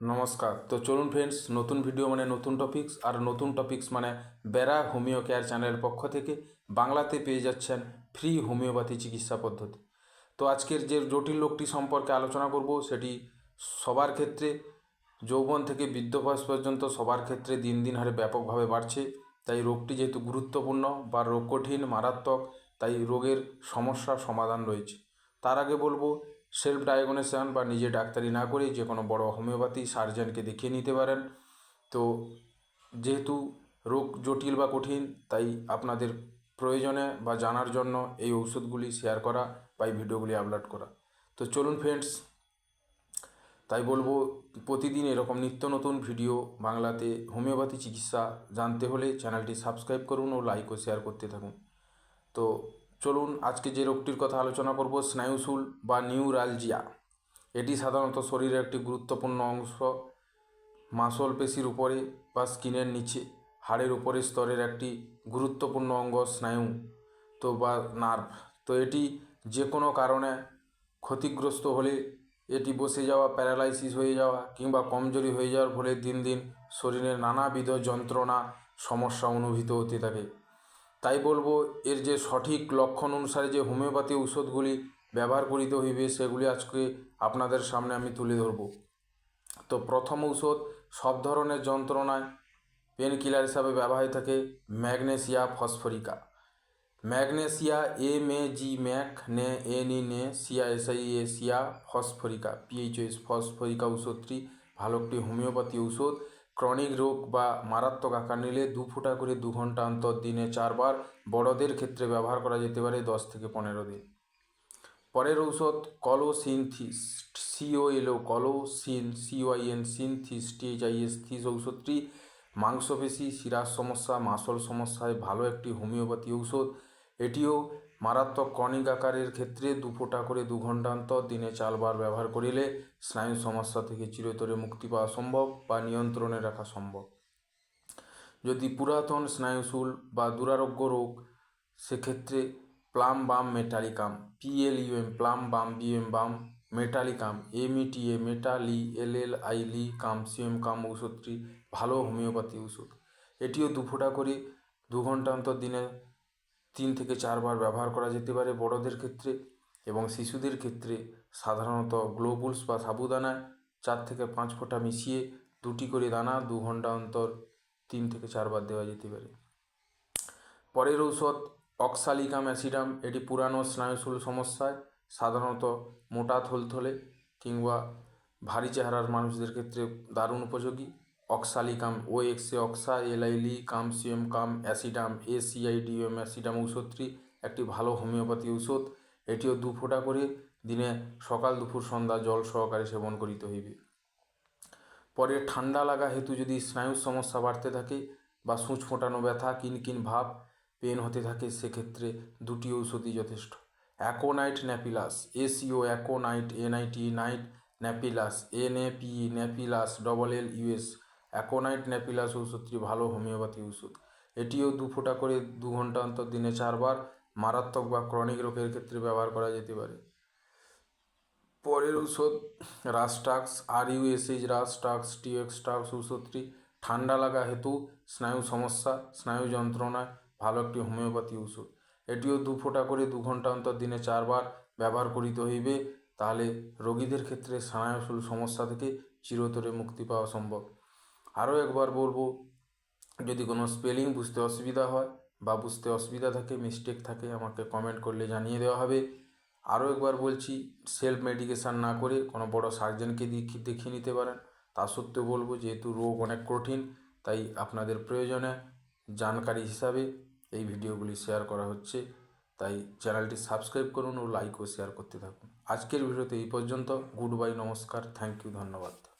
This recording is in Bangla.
নমস্কার। তো চলুন ফ্রেন্ডস নতুন ভিডিও মানে নতুন টপিকস আর নতুন টপিকস মানে বেড়া হোমিও কেয়ার চ্যানেলের পক্ষ থেকে বাংলাতে পেয়ে যাচ্ছেন ফ্রি হোমিওপ্যাথি চিকিৎসা পদ্ধতি। তো আজকের যে জটিল রোগটি সম্পর্কে আলোচনা করব সেটি সবার ক্ষেত্রে, যৌবন থেকে বৃদ্ধ বয়স পর্যন্ত সবার ক্ষেত্রে দিন দিন হারে ব্যাপকভাবে বাড়ছে। তাই রোগটি যেহেতু গুরুত্বপূর্ণ বা রোগ কঠিন, মারাত্মক, তাই রোগের সমস্যার সমাধান রয়েছে। তার আগে বলব সেলফ ডায়াগনোসিস বা নিজে ডাক্তারি না করে যে কোনো বড় হোমিওপ্যাথি সার্জনকে দেখিয়ে নিতে পারেন। তো যেহেতু রোগ জটিল বা কঠিন, তাই আপনাদের প্রয়োজনে বা জানার জন্য এই ওষুধগুলি শেয়ার করা বা এই ভিডিওগুলি আপলোড করা। তো চলুন ফ্রেন্ডস তাই বলব প্রতিদিন এরকম নিত্য নতুন ভিডিও বাংলাতে হোমিওপ্যাথি চিকিৎসা জানতে হলে চ্যানেলটি সাবস্ক্রাইব করুন ও লাইক ও শেয়ার করতে থাকুন। তো চলুন আজকে যে রোগটির কথা আলোচনা করব, স্নায়ুশুল বা নিউরালজিয়া। এটি সাধারণত শরীরের একটি গুরুত্বপূর্ণ অংশ। মাসল পেশির উপরে বা স্কিনের নিচে, হাড়ের উপরের স্তরের একটি গুরুত্বপূর্ণ অঙ্গ স্নায়ু তো বা নার্ভ। তো এটি যে কোনো কারণে ক্ষতিগ্রস্ত হলে এটি বসে যাওয়া, প্যারালাইসিস হয়ে যাওয়া কিংবা কমজোরি হয়ে যাওয়ার ফলে দিন দিন শরীরে নানাবিধ যন্ত্রণা, সমস্যা অনুভূত হতে থাকে। তাই বলব, এর যে সঠিক লক্ষণ অনুসারে যে হোমিওপ্যাথি ঔষধগুলি ব্যবহার করিতে হইবে, সেগুলি আজকে আপনাদের সামনে আমি তুলে ধরব। তো প্রথম ঔষধ, সব ধরনের যন্ত্রণায় পেন কিলার হিসাবে ব্যবহৃত থাকে, magnesia phosphorica. Magnesia, M A G mag, ne N E ne sia S I A, sia, phosphorica PHS phosphorica ঔষধটি ভালো একটি হোমিওপ্যাথি ঔষধ। ক্রনিক রোগ বা মারাত্মক আকার নিলে দু ফোঁটা করে দু ঘণ্টা অন্তর দিনে চারবার বড়দের ক্ষেত্রে ব্যবহার করা যেতে পারে দশ থেকে পনেরো দিন। পরের ঔষধ কলোসিনথিস সিও এলো কলোসিন সিওআইএন সিনথিস টিএইচআইএস থিস ঔষধটি মাংসপেশি, শিরার সমস্যা, মাসল সমস্যায় ভালো একটি হোমিওপ্যাথি ঔষধ। এটিও মারাত্মক কণিক আকারের ক্ষেত্রে দু ফোঁটা করে দু ঘণ্টা অন্তর দিনে চারবার ব্যবহার করিলে স্নায়ু সমস্যা থেকে চিরতরে মুক্তি পাওয়া সম্ভব বা নিয়ন্ত্রণে রাখা সম্ভব। যদি পুরাতন স্নায়ুশুল বা দুরারোগ্য রোগ, সেক্ষেত্রে plumbum metallicum, PLUM, plumbum BM bum metallicum, META, metalli L L I li, cum, CM, cum ঔষধটি ভালো হোমিওপ্যাথি ওষুধ এটিও দু ফোঁটা করে দু ঘণ্টা অন্তর দিনে তিন থেকে চারবার ব্যবহার করা যেতে পারে বড়দের ক্ষেত্রে এবং শিশুদের ক্ষেত্রে, সাধারণত গ্লোবুলস বা সাবুদানায় চার থেকে পাঁচ ফোঁটা মিশিয়ে দুটি করে দানা দু ঘণ্টা অন্তর তিন থেকে চারবার দেওয়া যেতে পারে। পরের ঔষধ অক্সালিকাম অ্যাসিডাম। এটি পুরানো স্নায়ুশুল সমস্যায়, সাধারণত মোটা থলথলে কিংবা ভারী চেহারার মানুষদের ক্ষেত্রে দারুণ উপযোগী। অক্সালিকাম ও এক্সে অক্সা এলআইলি কাম সিএম কাম, অ্যাসিডাম এ সিআইডিএম অ্যাসিডাম ঔষধটি একটি ভালো হোমিওপ্যাথি ঔষধ। এটিও দু ফোঁটা করে দিনে সকাল, দুপুর, সন্ধ্যা জল সহকারে সেবন করিতে হইবে। পরে ঠান্ডা লাগা হেতু যদি স্নায়ুর সমস্যা বাড়তে থাকে বা সূচ ফোটানো ব্যথা, কিনকিন ভাব, পেন হতে থাকে, সেক্ষেত্রে দুটি ঔষধই যথেষ্ট। Aconite napellus A C O aconite N I T night napellus N A P napellus, double L U S aconite napellus ঔষধটি ভালো হোমিওপ্যাথি ওষুধ এটিও দু ফোঁটা করে দু ঘণ্টা অন্তর দিনে চারবার মারাত্মক বা ক্রনিক রোগের ক্ষেত্রে ব্যবহার করা যেতে পারে। পরের ঔষধ রাস্টাক্স, আর ইউএসএইচ রাস্টাক্স টিএক্সটাক্স ঔষধটি ঠান্ডা লাগা হেতু, স্নায়ু সমস্যা, স্নায়ু যন্ত্রণায় ভালো একটি হোমিওপ্যাথি ওষুধ এটিও দু ফোঁটা করে দু ঘণ্টা অন্তর দিনে চারবার ব্যবহার করিতে হইবে, তাহলে রোগীদের ক্ষেত্রে স্নায়ুশুল সমস্যা থেকে চিরতরে মুক্তি পাওয়া সম্ভব। আরও একবার বলব, যদি কোনো স্পেলিং বুঝতে অসুবিধা হয় বা বুঝতে অসুবিধা থাকে মিস্টেক থাকে, আমাকে কমেন্ট করলে জানিয়ে দেওয়া হবে। আরও একবার বলছি সেলফ মেডিকেশান না করে কোনো বড় সার্জনকে দেখিয়ে নিতে পারেন। তা সত্ত্বেও বলব, যেহেতু রোগ অনেক কঠিন, তাই আপনাদের প্রয়োজনে জানকারি হিসাবে এই ভিডিওগুলি শেয়ার করা হচ্ছে। তাই চ্যানেলটি সাবস্ক্রাইব করুন ও লাইক ও শেয়ার করতে থাকুন। আজকের ভিডিওতে এই পর্যন্ত। গুড বাই নমস্কার থ্যাংক ইউ ধন্যবাদ।